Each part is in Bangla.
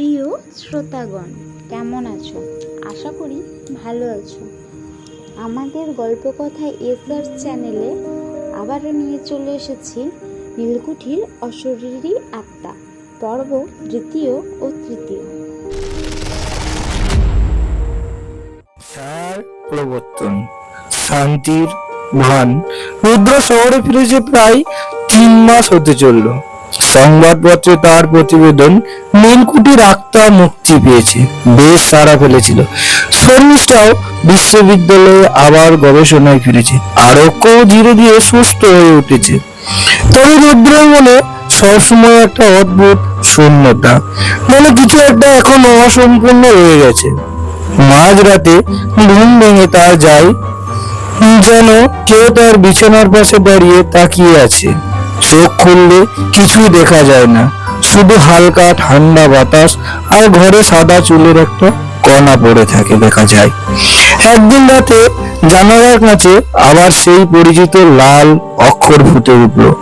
প্রিয় শ্রোতাগণ, কেমন আছো? আশা করি ভালো আছো। আমাদের গল্পকথা এসআর চ্যানেলে আবারও নিয়ে চলে এসেছি নীলকুঠির অশরীরী আত্মা, পর্ব তৃতীয় ও তৃতীয়। তার প্রবর্তন। শান্তির ভান রুদ্র শহরে ফিরেছে প্রায় তিন মাস হতে চলল। সংবাদপত্রে তার প্রতিবেদন নীলকুঠির আত্মা মুক্তি পেয়েছে। বেশ সারা ফেলেছিল। শর্মিষ্ঠাও বিশ্ববিদ্যালয়ে আবার গবেষণায় ফিরেছে। আরোগ্যও ধীরে ধীরে সুস্থ হয়ে উঠেছে। তবে রুদ্রের মনে সবসময় একটা অদ্ভুত শূন্যতা মানে কিছু একটা এখনও অসম্পূর্ণ রয়ে গেছে। মাঝরাতে ঘুম ভেঙে তার যায়, যেন কেউ তার বিছানার পাশে দাঁড়িয়ে তাকিয়ে আছে। চোখ খুললে কিছুই দেখা যায় না। শুধু হালকা ঠান্ডা বাতাস আর ঘরে সাদা চুলের একটা কণা পড়ে থাকে দেখা যায়। একদিন রাতে জানালার কাছে আবার সেই পরিচিত লাল অক্ষর ফুটে উঠল।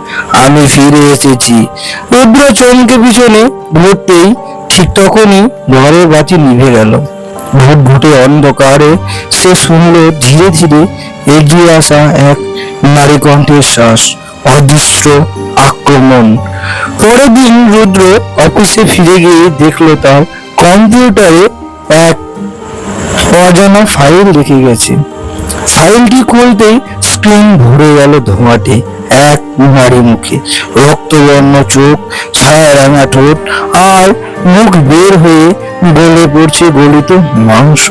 আমি ফিরে এসেছি। রুদ্র চমকে পিছনে ঘুরতেই ঠিক তখনই ঘরের বাতি নিভে গেল। ভুটে অন্ধকারে সে শুনল ধীরে ধীরে এগিয়ে আসা এক নারী কণ্ঠের শ্বাস, অদৃশ্য আক্রমণ। পরের দিন রুদ্র অফিসে ফিরে গিয়ে দেখল তার কম্পিউটারে এক অজানা ফাইল রেখে গেছে। ফাইলটি খুলতেই স্ক্রিন ভরে গেল ধোঁয়াটে এক নারী মুখে রক্তবর্ণ চোখ ছায়া রাঙা ঠোঁট আর মুখ বের হয়ে গলে পড়ছে গলিত মাংস।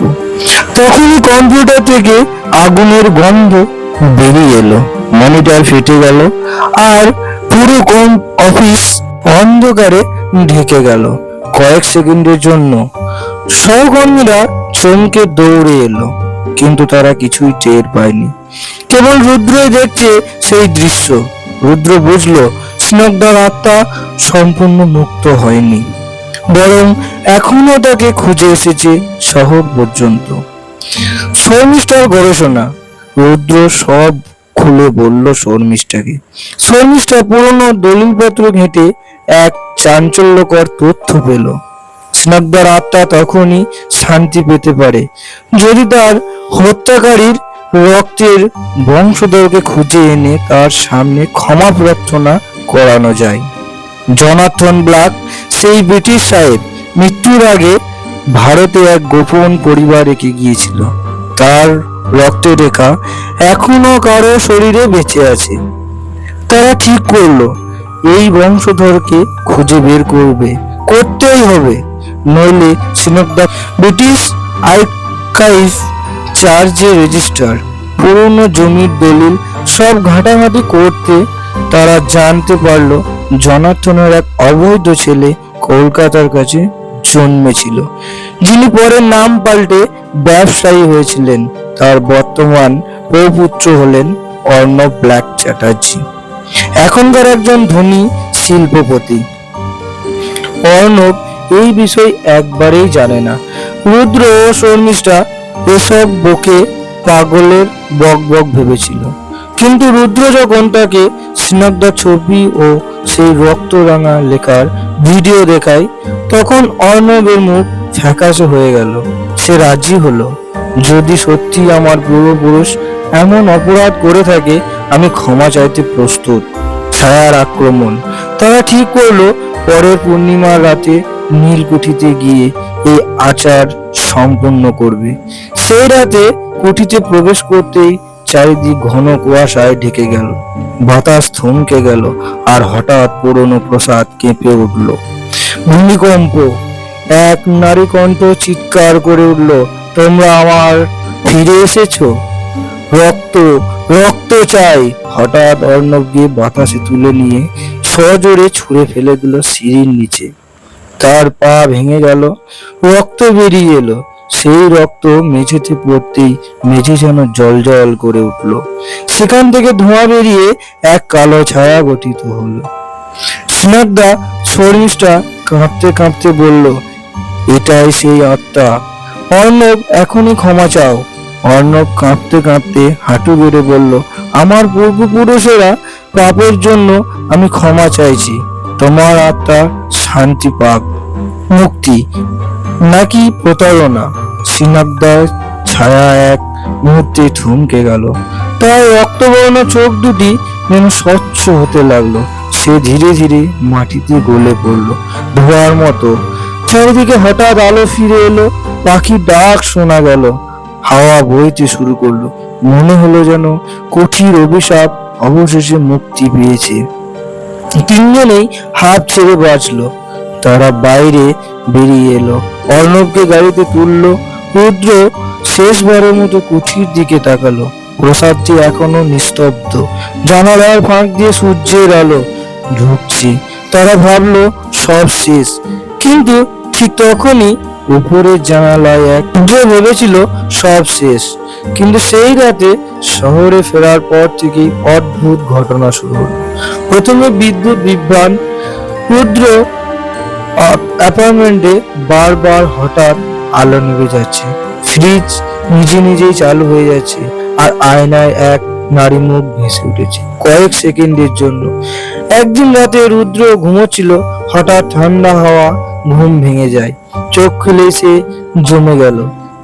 তখনই কম্পিউটার থেকে আগুনের গন্ধ বেরিয়ে এলো। মনিটর ফেটে গেল আর পুরো কম অফিস অন্ধকারে ঢেকে গেল। কয়েক সেকেন্ডের জন্য সহকর্মীরা চমকে দৌড়ে এলো, কিন্তু তারা কিছুই টের পায়নি। কেবল রুদ্রই দেখছে সেই দৃশ্য। রুদ্র বুঝলো স্নগ্ধার আত্মা সম্পূর্ণ মুক্ত হয়নি। বরং এখনও তাকে খুঁজে এসেছে শহর পর্যন্ত। শর্মিষ্ঠার গবেষণা, রুদ্র সব খুলে বলল শর্মিষ্ঠাকে, শর্মিষ্ঠা পুরনো দলিলপত্র ঘেঁটে এক চাঞ্চল্যকর তথ্য পেল। স্নগ্ধার আত্মা তখনই শান্তি পেতে পারে, যদি তার হত্যাকারীর রক্তের বংশধরকে খুঁজে এনে তার সামনে ক্ষমা প্রার্থনা করানো যায়। জনাথন ব্লাক সেই ব্রিটিশ সাহেব মৃত্যুর আগে ভারতে এক গোপন পরিবার রেখে গিয়েছিল। তার রক্তের রেখা এখনও কারও শরীরে বেঁচে আছে। তারা ঠিক করল, এই বংশধরকে খুঁজে বের করবে, করতেই হবে। নইলে সিনকদা ব্রিটিশ আর্কাইভ চার্জে রেজিস্টার পুরনো জমির দলিল সব ঘাটাঘাটি করতে তারা জানতে পারল জনার্থনের এক অবৈধ ছেলে কলকাতার কাছে জন্মেছিল, যিনি পরে নাম পাল্টে ব্যবসায়ী হয়েছিলেন। তার বর্তমান প্রপুত্র হলেন অর্ণব ব্ল্যাক চ্যাটার্জি। এখনকার একজন ধনী শিল্পপতি। অর্ণব এই বিষয় একবারেই জানে না। রুদ্র ও শর্মিষ্ঠা এসব বকে পাগলের বক বক ভেবেছিল। কিন্তু রুদ্র যখন তাকে স্নগ্ধা ছবি ও সেই রক্তরাঙা লেখার ভিডিও দেখায়, তখন অর্ণবের মুখ ফ্যাকাশে হয়ে গেল। সে রাজি হলো। যদি সত্যি আমার পূর্বপুরুষ এমন অপরাধ করে থাকে, আমি ক্ষমা চাইতে প্রস্তুত। ছায়ার আক্রমণ। তারা ঠিক করল, পরের পূর্ণিমার রাতে নীলকুঠিতে গিয়ে এই আচার সম্পন্ন করবে। সেই রাতে কুঠিতে প্রবেশ করতেই চারিদিক ঘন কুয়াশায় ঢেকে গেল। বাতাস থমকে গেল আর হঠাৎ পুরনো প্রসাদ কেঁপে উঠল। ভূমিকম্প! এক নারী কণ্ঠ চিৎকার করে উঠল, তোমরা আমার ফিরে এসেছ? রক্ত রক্ত চাই! হঠাৎ অর্ণব বাতাসে তুলে নিয়ে সজোরে ছুঁড়ে ফেলে দিল সিঁড়ির নিচে। তার পা ভেঙে গেল, রক্ত বেরিয়ে এলো। সেই রক্ত মেঝেতে পড়তেই মেঝে যেন জল জল করে উঠল। সেখান থেকে ধোঁয়া বেরিয়ে এক কালো ছায়া গঠিত হলো। স্নগ্ধা শর্মিষ্ঠা কাঁপতে কাঁপতে বলল, এটাই সেই আত্মা। অর্ণব, এখনই ক্ষমা চাও। অর্ণব কাঁপতে কাঁপতে হাঁটু বেড়ে বলল, আমার পূর্বপুরুষেরা পাপের জন্য আমি ক্ষমা চাইছি। তোমার আত্মা শান্তি পাক। মুক্তি। নাকি প্রতারণা? সিনাবদার ছায়া এক মুহূর্তে থমকে গেল। তার রক্তবর্ণ চোখ দুটি যেন স্বচ্ছ হতে লাগল। সে ধীরে ধীরে মাটিতে গলে পড়ল, ধোয়ার মতো। চারিদিকে হঠাৎ আলো ফিরে এলো, পাখির ডাক শোনা গেল। হাওয়া বইতে শুরু করল। মনে হলো যেন কঠির অভিশাপ অবশেষে মুক্তি পেয়েছে। তিনজনেই হাত ছেড়ে বাঁচলো। তারা বাইরে বেরিয়ে এলো। অর্ণবকে গাড়িতে তুললো। রুদ্র শেষবারের মতো কুঠির দিকে তাকালো। প্রসাদটি এখনও নিস্তব্ধ। জানালার ফাঁক দিয়ে সূর্যের আলো ঢুকছে তারা ভাবলো, সব শেষ। কিন্তু ঠিক তখনই উপরের জানালায় এক যে ভেবেছিল, সব শেষ। কিন্তু সেই রাতে শহরে ফেরার পর থেকেই অদ্ভুত ঘটনা শুরু হলো। প্রথমে বিদ্যুৎ বিভ্রাট রুদ্র অ্যাপার্টমেন্টে বারবার হঠাৎ আলো নিভে যাচ্ছে। ফ্রিজ নিজে নিজেই চালু হয়ে যাচ্ছে আর আয়নায় এক নারী মুখ ভেসে উঠেছে কয়েক সেকেন্ডের জন্য। একদিন রাতে রুদ্র ঘুমোচ্ছিল, হঠাৎ ঠান্ডা হাওয়া ঘুম ভেঙে যায়। চোখ খুলে সে জমে গেল।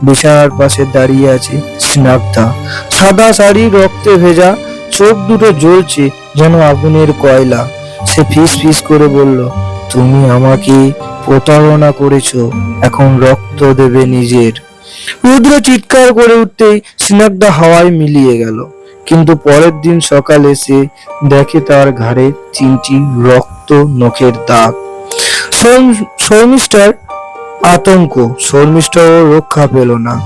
বিছানার পাশে দাঁড়িয়ে আছে স্নাগ্ধা সাদা শাড়ি, রক্তে ভেজা, চোখ দুটো জ্বলছে যেন আগুনের কয়লা। সে ফিস ফিস করে বলল তুমি আমাকে প্রতারণা করেছ, এখন রক্ত দেবে নিজের। রুদ্র চিৎকার করে উঠতেই স্নাগ্ধা হাওয়ায় মিলিয়ে গেল, কিন্তু পরের দিন সকালে সে দেখে তার ঘাড়ে তিনটি রক্ত নখের দাগ। শর্ম- শর্মিষ্ঠার আতঙ্ক, শর্মিষ্ঠাও রক্ষা পেল না।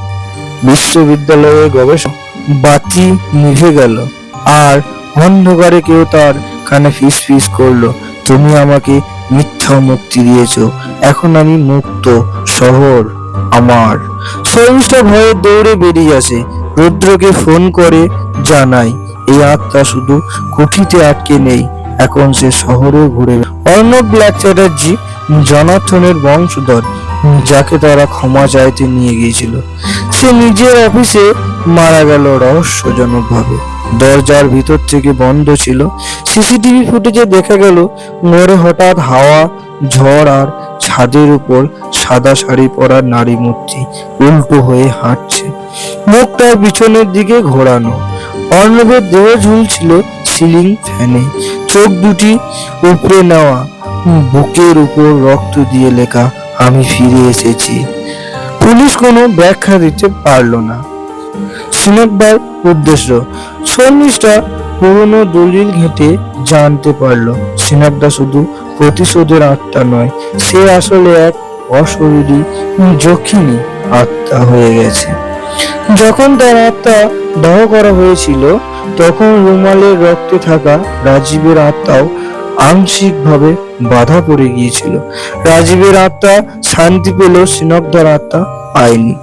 বিশ্ববিদ্যালয়ে গবেষক বাতি নিভে গেল, আর অন্ধকারে কেউ তার কানে ফিস ফিস করল, তুমি আমাকে মিথ্যা মুক্তি দিয়েছ। এখন আমি মুক্ত শহর আমার। শর্মিষ্ঠা ভয়ে দৌড়ে বেরিয়ে আসে। রুদ্রকে ফোন করে জানাই, এই আত্মা শুধু কুঠিতে আটকে নেই, এখন সে শহরে ঘুরে। অর্ণব ব্ল্যাক চ্যাটার্জি জনার্থনের বংশধর, যাকে তারা ক্ষমা চাইতে নিয়ে গিয়েছিল। সে নিজের অফিসে মারা গেল রহস্যজনকভাবে। দরজার ভিতর থেকে বন্ধ ছিল। সিসিটিভি ফুটেজে দেখা গেল, মোড়ে হঠাৎ হাওয়া, ঝড় আর ছাদের উপর সাদা শাড়ি পরা নারী মূর্তি উল্টো হয়ে হাঁটছে। মুখটা পিছনের দিকে ঘোরানো। অর্ণবের দেহ ঝুলছিল সিলিং ফ্যানে। চোখ দুটি উপরে নেওয়া। বুকের উপর রক্ত দিয়ে লেখা, আমি ফিরে এসেছি। পুলিশ কোনো ব্যাখ্যা দিতে পারল না। সিনেকবার উদ্দেশ্য। শর্মিষ্ঠা পুরনো দলিল ঘেঁটে জানতে পারল সিনাবদা শুধু প্রতিশোধের আত্মা নয়, সে আসলে এক অশরীরী যক্ষিণী আত্মা হয়ে গেছে। যখন তার আত্মা দাহ করা হয়েছিল, তখন রুমালের রক্তে থাকা রাজীবের আত্মাও আংশিকভাবে বাধা পড়ে গিয়েছিল। রাজীবের আত্মা শান্তি পেল সিনকদার আত্মা পায়নি।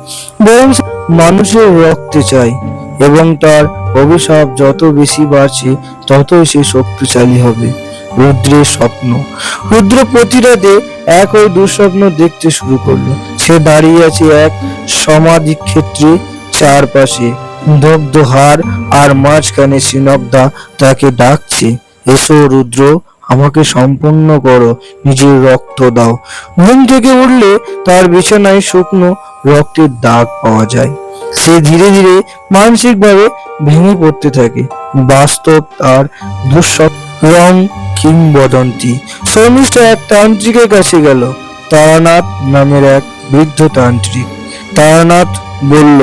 বরং মানুষের রক্তে চায় এবং তার অভিশাপ যত বেশি বাড়ছে, ততই সে শক্তিশালী হবে। রুদ্রের স্বপ্ন। রুদ্র প্রতি রাতে এক ওই দুঃস্বপ্ন দেখতে শুরু করল। সে দাঁড়িয়ে আছে এক সমাধি ক্ষেত্রে চারপাশে। দগ্ধ হার আর মাঝখানে সিনকদা তাকে ডাকছে, এসো রুদ্র আমাকে সম্পন্ন করো, নিজের রক্ত দাও। ঘুম থেকে উঠলে তার বিছানায় শুকনো রক্তের দাগ পাওয়া যায়। সে ধীরে ধীরে মানসিকভাবে ভেঙে পড়তে থাকে। বাস্তব তার দুঃস্বপ্ন রং কিংবদন্তি। শর্মিষ্ঠা এক তান্ত্রিকের কাছে গেল। তারানাথ নামের এক বৃদ্ধ তান্ত্রিক। তারানাথ বলল,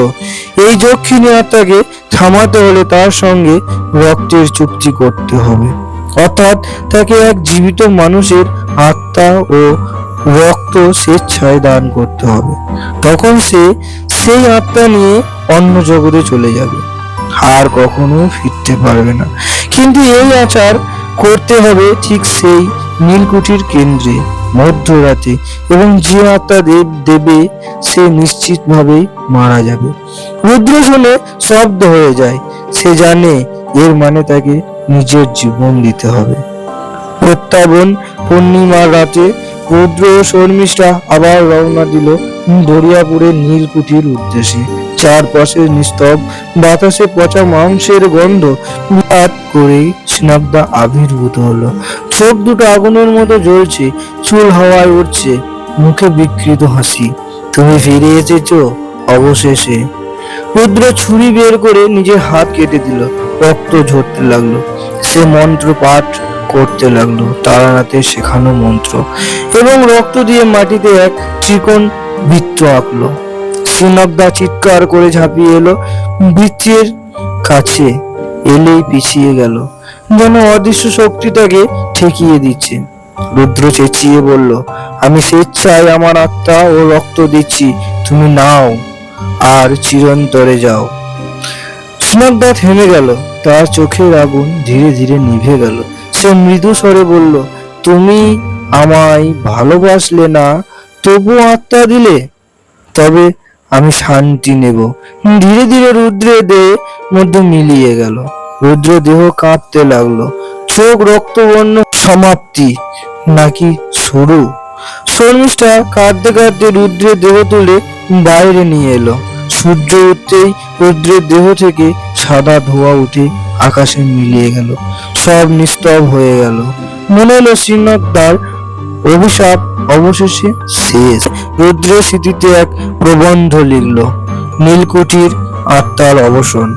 এই যক্ষিণী আত্মাকে থামাতে হলে তার সঙ্গে রক্তের চুক্তি করতে হবে। অর্থাৎ তাকে এক জীবিত মানুষের আত্মা ও রক্ত স্বেচ্ছায় দান করতে হবে। তখন সে সেই আত্মা নিয়ে অন্য জগতে চলে যাবে। আর কখনো ফিরতে পারবে না। কিন্তু এই আচার করতে হবে ঠিক সেই নীলকুঠির কেন্দ্রে, মধ্যরাতে এবং যে আত্মা দেব, দেবে, সে নিশ্চিতভাবেই মারা যাবে। রুদ্র শুনে শব্দ হয়ে যায়। সে জানে এর মানে তাকে নিজের জীবন দিতে হবে। প্রত্যাবন পূর্ণিমার রাতে রুদ্র ও শর্মিষ্ঠা আবার রওনা দিল দরিয়াপুরের নীলকুঠির উদ্দেশ্যে। চারপাশে নিস্তব বাতাসে পচা মাংসের গন্ধ হঠাৎ করেই স্নাগ্ধা আবির্ভূত হলো। চোখ দুটো আগুনের মতো জ্বলছে, চুল হাওয়ায় উঠছে মুখে বিকৃত হাসি। তুমি ফিরে এসেছ? অবশেষে। রুদ্র ছুরি বের করে নিজের হাত কেটে দিল। রক্ত ঝরতে লাগল। সে মন্ত্র পাঠ করতে লাগল, তারানাথে শেখানো মন্ত্র। এবং রক্ত দিয়ে মাটিতে এক ত্রিকোণ বৃত্ত আঁকলো। শ্রীনগদা চিৎকার করে ঝাঁপিয়ে এলো, বৃত্তের কাছে এলেই পিছিয়ে গেল। যেন অদৃশ্য শক্তি তাকে ঠেকিয়ে দিচ্ছে। রুদ্র চেঁচিয়ে বলল, আমি স্বেচ্ছায় আমার আত্মা ও রক্ত দিচ্ছি, তুমি নাও, আর চিরন্তরে যাও। স্নগ্ধা থেমে গেল। তার চোখের আগুন ধীরে ধীরে নিভে গেল। সে মৃদু স্বরে বলল, তুমি আমায় ভালোবাসলে না, তবু আত্মা দিলে? তবে আমি শান্তি নেব। ধীরে ধীরে রুদ্রের দেহ মধ্যে মিলিয়ে গেল। রুদ্র দেহ কাঁপতে লাগল। চোখ রক্তবর্ণ সমাপ্তি, নাকি শুরু শর্মিষ্ঠা কাঁদতে কাঁদতে রুদ্রের দেহ তুলে বাইরে নিয়ে এলো। সূর্য উঠতেই রুদ্রের দেহ থেকে সাদা ধোঁয়া উঠে আকাশে মিলিয়ে গেল। সব নিস্তব হয়ে গেল। মনে হলো শ্রীনাথ তার অভিশাপ অবশেষে শেষ। রুদ্রের স্মৃতিতে এক প্রবন্ধ লিখল, নীলকুঠির আত্মার অবসান।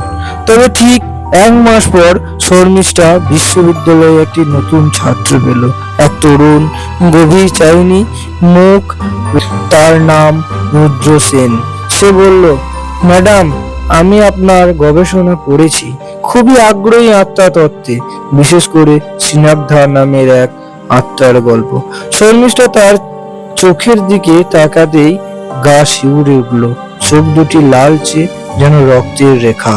তবে ঠিক এক মাস পর শর্মিষ্ঠা বিশ্ববিদ্যালয়ে একটি নতুন ছাত্র পেল, এক তরুণ গভীর চাইনি মুখ। তার নাম রুদ্র সেন। সে বলল, ম্যাডাম, আমি আপনার গবেষণা পড়েছি খুবই আগ্রহী আত্মা তত্ত্বে বিশেষ করে সিনাবধা নামের এক আত্মার গল্প। শর্মিষ্ঠা তার চোখের দিকে তাকাতেই গা শিউরে উঠল। চোখ দুটি লালচে, যেন রক্তের রেখা।